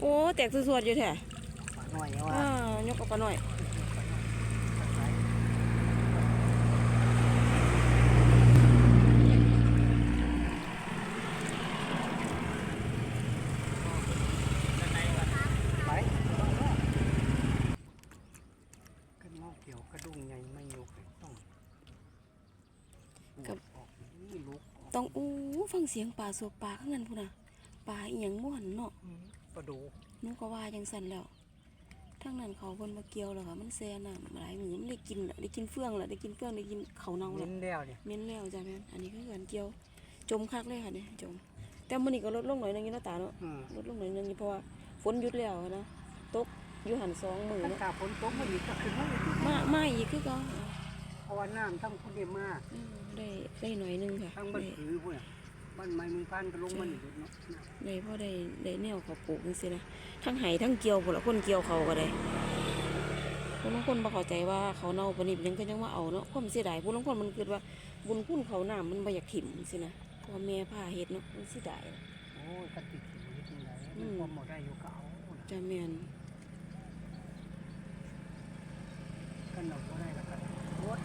โอ้แตกสวดๆอยู่แท้ปลาน้อยว่าอ่ายกออกมาหน่อย ไปกันงอกเกี่ยวกระดุงใหญ่ไม่ยกเลยต้องปวดออกนี่ลุกออกต้องอู้ฟังเสียงปลาสวกปลาข้างนั้นพุ่นน่ะปลาอีหยังม่วนเนาะ ประดูหนูก็ว่าจังสั่นแล้วทั้งนั้นเขาเพิ่นมาเกี่ยวแล้วค่ะมันแซ่น้ำหลายมื้อมันได้กินละได้กินเฟืองละได้กินเฟืองได้กินเขาวเน่าเน้ละนแล้วเนี่ยเหม็นแล้วจ้ะแม่นอันนี้คือการเกี่ยว จมคักเลยค่ะเนี่ยจม แต่มื้อนี้ก็ลดลงหน่อยนึงอยู่เนาะตาเนาะอืมลดลงหน่อยนึงอยู่เพราะว่าฝนหยุดแล้วนะตกอยู่หันสองมื้อถ้าเนาะตาฝนตกมาอีกก็ขึ้นมาอีกมามาอีกคือเก็เพราะว่าน้ำทั้งพุ่นเดียมาได้ได้หน่อยนึงค่ะทั้งบ้านได้ผือพุ่นน่ะ บ้านไม้เมืองพันก็ลงมาอีกเนาะได้พอได้ได้แนวเขาปลูกจังซี่นะทั้งไห้ทั้งเกี่ยวพุ่นละคนเกี่ยวเขาก็ได้ผู้ลางคนบ่เข้าใจว่าเขาเน่าปานนี้เป็นหยังก็ยังว่าเอาเนาะความเสียดายผู้ลางคนมันเกิดว่า บุญคุณเขาน้ามันบ่อยากถิ่มจังซี่นะพ่อแม่พาเฮ็ดเนาะมันเสียดายโอ้ยกติดอยู่ที่ไหนอืมพอหมดได้อยู่เก่าจ้ะแม่นกันเราก็ได้แล้วกันรถ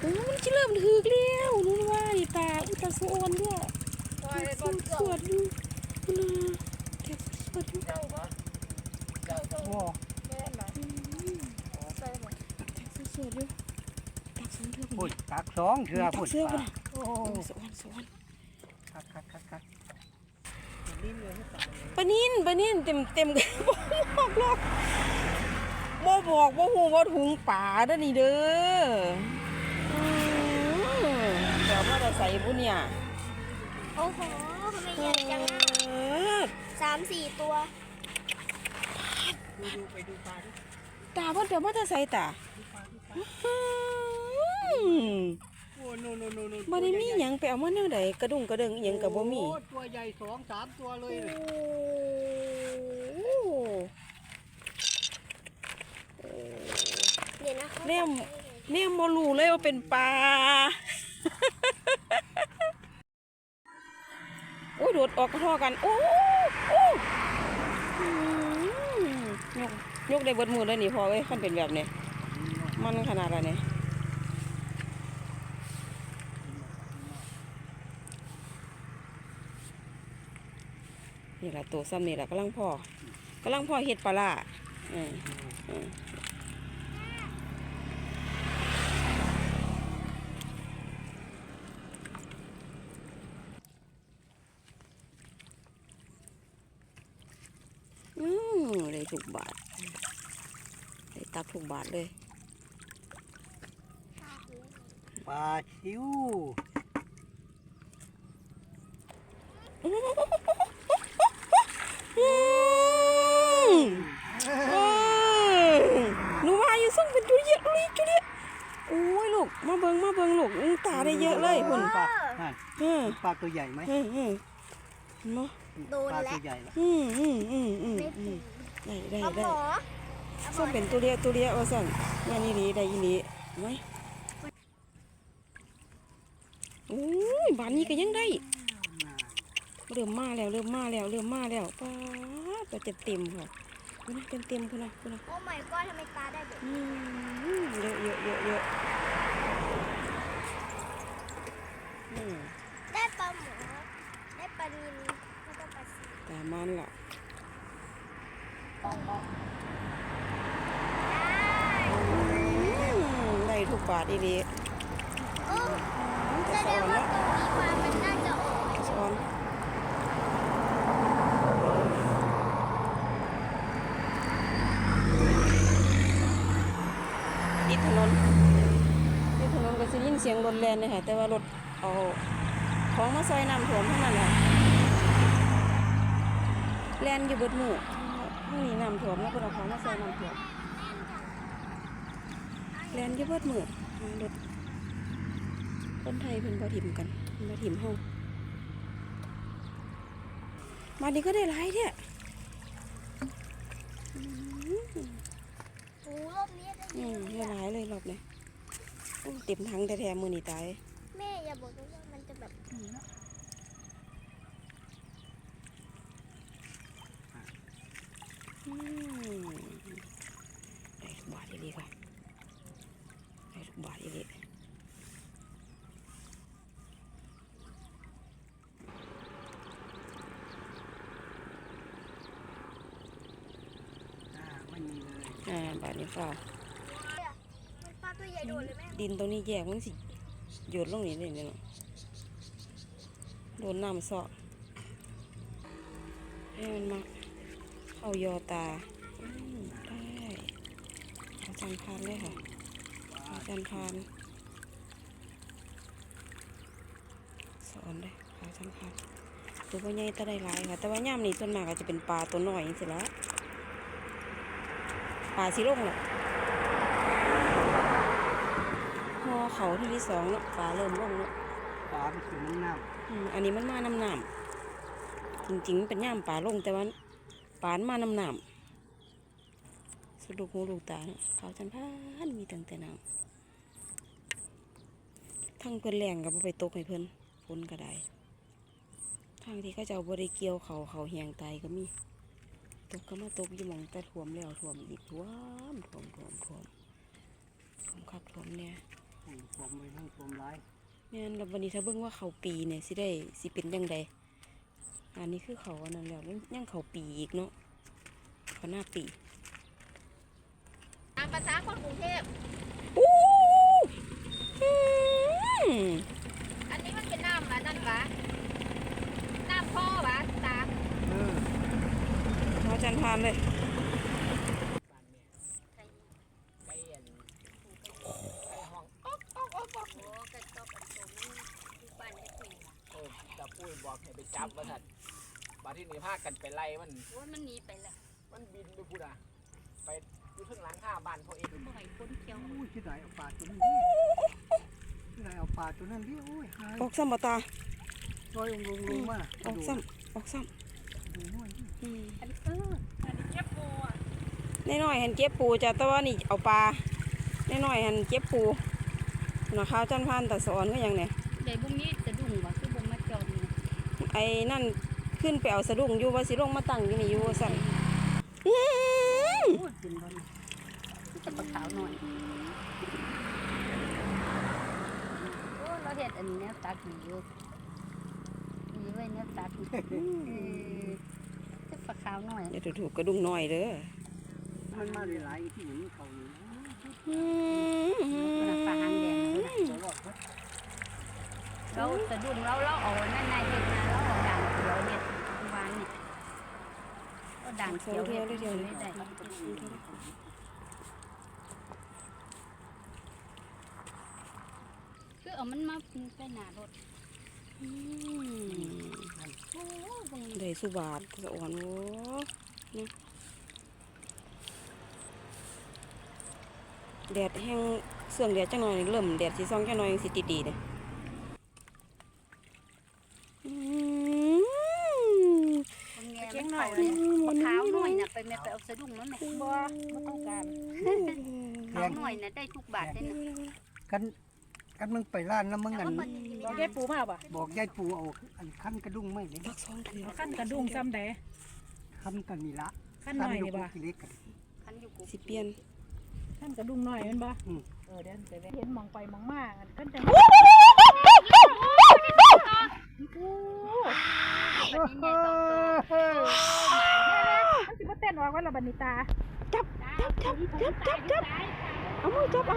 โอ้มันสิเริ่มถึกแล้วนู่นว่า นี่ตาอุยตาสะออนด้วยปล่อยสบ่วดเจ้าสวดดูคุณอาแทบสวดดูเจ้าบ่เจ้าต้องโอ้แม่นบ่อืมใส่บ่แทบสวดดูตักสองเทือกพุ่นตักสองเถื่อตัพุ่กนเสื้อพุ่นน่ะโอ้โอ้สวรรค์สวรรค์คักคักคักคักลิ้นเลยให้ตายเลยปะนินปะนินเต็มเต็มกันบอกหรอกบ่บอกบ่ฮู้ว่าถุงป่าเด้อนี่เด้ออืมเดี๋ยวมาจะ ใส่บุญเนี่ยโอ้โหทำไมใหญ่จังอะเออสามสี่ตัวดูดูไปดูปลาดิตาเพิ่นเดี๋ยวมาจะใส่ตาดูปลาดูปลาอืมโอ้โนโนโนโนบ่ได้มีหยังไปเอามาแนวใดกระดุงกระเดิงอิหยังก็บ่มีโอ้ตัวใหญ่สองสามตัวเลยโอ้เดี๋ยวนะเขาแนมแนมบ่รู้เลยว่าเป็นปลา โดดออกกระท่อกัน โอ้โอ้ยกยกได้เบิดมือเลยนี่พอเว้ยคันเป็นแบบนี้มันขนาดอะไรเนี่ยนี่แหละตัวซ้ำนี่แหละกำลังพ่อกำลังพ่อเห็ดปลาล่าอืมอืมอื มได้ถูกบาทได้ตักถูกบาทเลยปลาชิวอืมเออหนูว่าอยู่ส่งเป็นจุเยอะเลยจุเยอะโอ้ยลูกมาเบิงมาเบิงลูกอื้อตาได้เยอะเลยคุณปลานั่นอืมปลาตัวใหญ่ไหมอืมอืมเนาะโดนปลาแล้ตัววใหญ่ละอืมอืมอืมอืม ไม่อืถึมงได้ได้เอาหมได้อส่งเป็นตัวเลียตัวเลียว่าสั่นงานนี้ดีได้ยีนี้ไหมโอ้ยบานนี้ก็ยังได้ เริ่มมาแล้วเริ่มมาแล้วเริ่มมาแล้วป้าดตัวเต็มเต็มๆค่ะคุณนะเต็มเต็มๆคุณนะคุณนะโอ้ my god ทำไมตาได้แบบอืมเยอะเยอะเยอะเยอะอืม ได้ปลาหมอได้ปลานิลแล้วก็ปลาซี ตามมันล่ะ อืมได้ทุก บาทอีหลีแสแต่ดสงอนว่าเนะตรงนี้ปลามันน่าจะออกสอนติดถนนติดถนนก็จะยินเสียงรถแลนเลยค่ะแต่ว่ารถเอาของมาซอยน้ำท่วมเท่านั้นแหละแลนอยู่บดหมู่ห้องนี้น้ำท่วมแล้วก็เอาของมาซอยน้ำท่วม แลนยี่เบิดมือรถคนไทยเป็นบาถิ่มกันบาถิ่มห้องมาดีก็ได้ไรเนี่ยโอ้รอบนี้เยอืมอะไลาเลยรอบเลยเต็มทั้งแต่แถมมือนีตายแม่อย่าบอกนะว่ามันจะแบบอืม บาดนี้เปล่ามันปลาตัวใหญ่โดดเลยแม่ดินตรงนี้แยกมันสิโยดลงนี่เลยเนี่ยเนาะโดนน้ำเสาะให้มันมาเข้ายอตาอืมได้อาจารย์พานเลยค่ะอาจารย์พานสอนเลยอาจารย์พานตัวพ่อใหญ่ตะได้หลายค่ะ แต่ว่าย่ามนี่ส่วนมากก็จะเป็นปลาตัวน้อยจังสิละ ปลาสิลงหรอกพอเขาที่ที่สองเนาะปลาเริ่มลงเนาะปลามันคือมันน้อืมอันนี้มันมาน้ำน้ำจริงๆมันเป็นย่ามปลาลงแต่ว่าปลามันมาน้ำน้ำสุดลูกหูลูกตาเนาะเขาจันพานมีตั้งแต่น้ำทั้งเพิ่นแรงกับไปตกให้เพิ่นฝนก็ได้ทางที่เขาเจ้าบริเกี่ยวเขาเขาเหียงตายก็มี ตกก็มาตกอยู่หมองแต่ท่วมแล้วท่วมอีกท่วมท่วมท่วมท่วมท่วมคักท่วมเนี่ยำอืมความไปทั้งความร้ายแม่นแล้ววันนี้ถ้าเบิ่งว่าเขาปีเนี่ยสิได้สิเป็นยังไงอันนี้คือเขาอันนั้นแล้วยังยังเขาปีอีกเนาะเขาหน้าปีตามภาษาคนกรุงเทพอู้อืม อันนี้มันเป็นน้ำอะนั่นหวะน้ำพ่อหวะตา เออ พอาจันทานเลยโอ้กระตบอันตรงที่บ้านเฮ็ดปีล่ะเออจะพูดบอกให้ไปจับว่าสัตว์บาที่นี่พากันไปไล่มันโอ้ยมันหนีไปแล้วมันบินไปพูดอะไปอยู่ถึงหลังข้าบ้านเขาเองบ่ให้คนเที่ยวอุ้ยที่ไหนเอาปลาตัวนี้ดิที่ไหนเอาปลาตัวนั้นดิโอ้ยหายออกซ้ำบ่ตาลอยลงลงลงมาออกซ้ำออกซ้ดูหน่อยดิำอืมอันเอออันนี้เจ็บปูอะ น้อยๆเห็นเก็บปูจ้ะแต่ว่านี่เอาปลาน้อยๆเห็นเก็บปูนะข้าวจันทานแต่สอนก็ยังเนี่ยได้บุ้งนี้จะดุ้งบ่คือบ่มาจอมนี่ไอ้นั่นขึ้นไปเอาสะดุ้งอยู่ว่าสิลงมาตั้งอยู่นี่อยู่ว่าสั่นอื้อโอ้ยกินมันจะปลาขาวหน่อยโอ้เราเฮ็ดอันแนวตักนี่อยู่มีไว้แนวตักนี่เออจะปลาขาวหน่อยอย่าถูกๆกระดุงน้อยเด้อ มันมาหลายๆที่อย่างนี้เขาอยู่อืมปลาหางแดงเราสะดุ้งเราเราเอานั่นนายเห็ดมาเราเอาด่างเขียวเห็ดวางเนี่ยเอาด่างเขียวเห็ดไม่ได้คือเอามันมาใส่หนารถอืมโอ้บางได้สุบาทสะอ่อนโว้นะ แดดแห้งเสื่องแดดจังหน่อยเริ่มแดดสีซองจังหน่อยสิติดดีเลยอืมบางแง่มันเขาเลยปลาขาวหน่อยน่ะไปแม่ไปเอาสะดุ้งนั่นแหละบ่บ่ต้องการขาวหน่อยน่ะได้ทุกบาทเลยนะกันกันมึงไปร้านแล้วมึงแต่อันว่ามันกินบอกไม่ยายปูมาป่ะบอกยายปูเอาอันขั้นกระดุ้งไม่เลยพักสองเถื่อขั้นกระดุงซ้ำใดขั้นกันนี่ละขั้นหน่อยนี่ป่ะขั้นลูกเล็กกันคันอยู่กูสิเปลี่ยน ขั้นกระดุงหน่อยแมันป่ะอืมเออเดี๋ยวจะเห็นมองไปมองมาขั้นจะบัดนี้เนี่ยสองตัวมันสิมาเต้นออกว่าละบันิตาจับจับจับจับจับจับเอามือจับเอา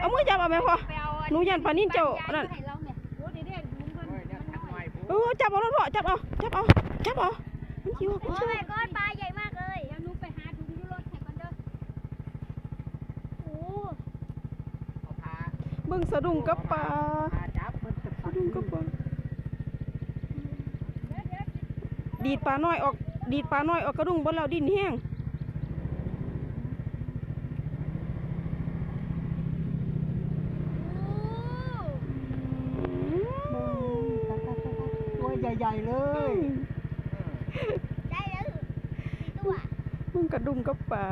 เอามือจับเอาไหมพ่อไปเอาอัหนูยันปลานิ่นเจ้านั่นให้เราเนี่ยโอ้เด็กๆยุงเพิ่นโอ้ยเนี่ยทักหน่อยผู้เออจับเอาแล้วพ่อจับเอาจับเอาจับเอามันคิวมันโอ้ คิว ยก้อนปลาใหญ่มากเลย เดี๋ยวหนูไปหาถุงยูรถให้ก่อนเด้อ โอ้ เอาพา เบิ่งสะดุ้งกับปลาพาจับมันจะสะดุ้งกับปลาดีดปลาน้อยออก ดีดปลาน้อยออกกระดุ้งบนเราดินแห้งตัวใหญ่ๆเลยได้แล้วสี่ตัวมึงกระดุ้งกับปลา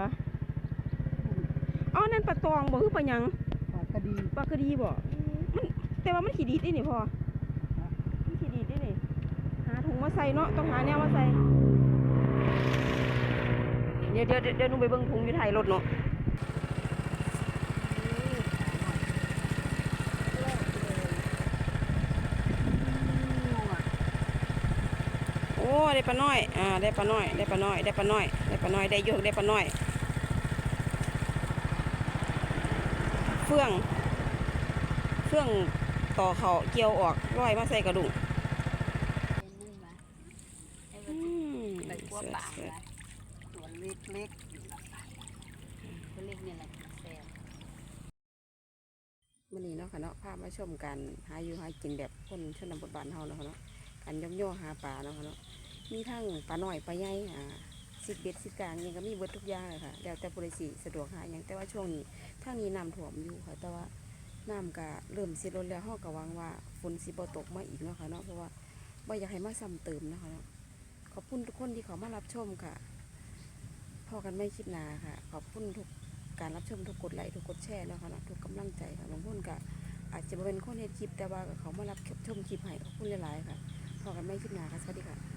อ๋อนั่นปลาตองบ่คือปลาหยังปลา กระดีปลากระดีบ่มันแต่ว่ามันขี้ดีดได้นี่พ่อมันขี้ดีดได้นี่หาถุงมาใส่เนาะต้องหาแนวมาใส่เดี๋ยวเดี๋ยวเดี๋ยวหนูไปเบิ่งถุงอยู่ท้ายรถเนาะโอ้ได้ปลาน้อยอ่าได้ปลาน้อยได้ปลาน้อยได้ปลาน้อยได้ปลาน้อยได้เยอะได้ปลาน้อย ฟื่อง เฟื่องต่อเขาเกี่ยวออกร้อยมาใส่กระดุงเป็นนั่นวะไอ้อืมันมไปกลัวเสือปากเสือวะตัวเล็กเล็กเขาเรียกนี่แหละแซ่บมื่อนี้เนาะค่ะเนาะพามาชมกันหาอยู่หากินแบบคนชนบทบ้านเฮาเนาะค่ะเนาะการย่อมย่อหาปลาเนาะค่ะเนาะมีทั้งปลาหน่อยปลาใหญ่อ่า สิบเบ็ดสิบกลางยังก็มีเบิดทุกอย่างเลยค่ะ แล้วแต่ผู้ใดสิสะดวกหาอย่างแต่ว่าช่วงนี้ทางนี้น้ำท่วมอยู่ค่ะ แต่ว่าน้ำก็เริ่มสิลดแล้วเฮาก็หวังว่าฝนสิบ่ตกมาอีกเนาะค่ะเนาะเพราะว่าบ่อยากให้มาซ้ำเติมนะคะเนาะขอบคุณทุกคนที่เขามารับชมค่ะพอกันไม่คลิปหนาค่ะ ขอบคุณทุกการรับชมทุกกดไลค์ทุกกดแชร์นะค่ะเนาะทุกกำลังใจค่ะบางคนก็อาจจะเป็นคนเฮ็ดคลิปแต่ว่าเขามารับชมคลิปให้ขอบคุณหลายๆค่ะพอกันไม่คลิปหนาค่ะสวัสดีค่ะ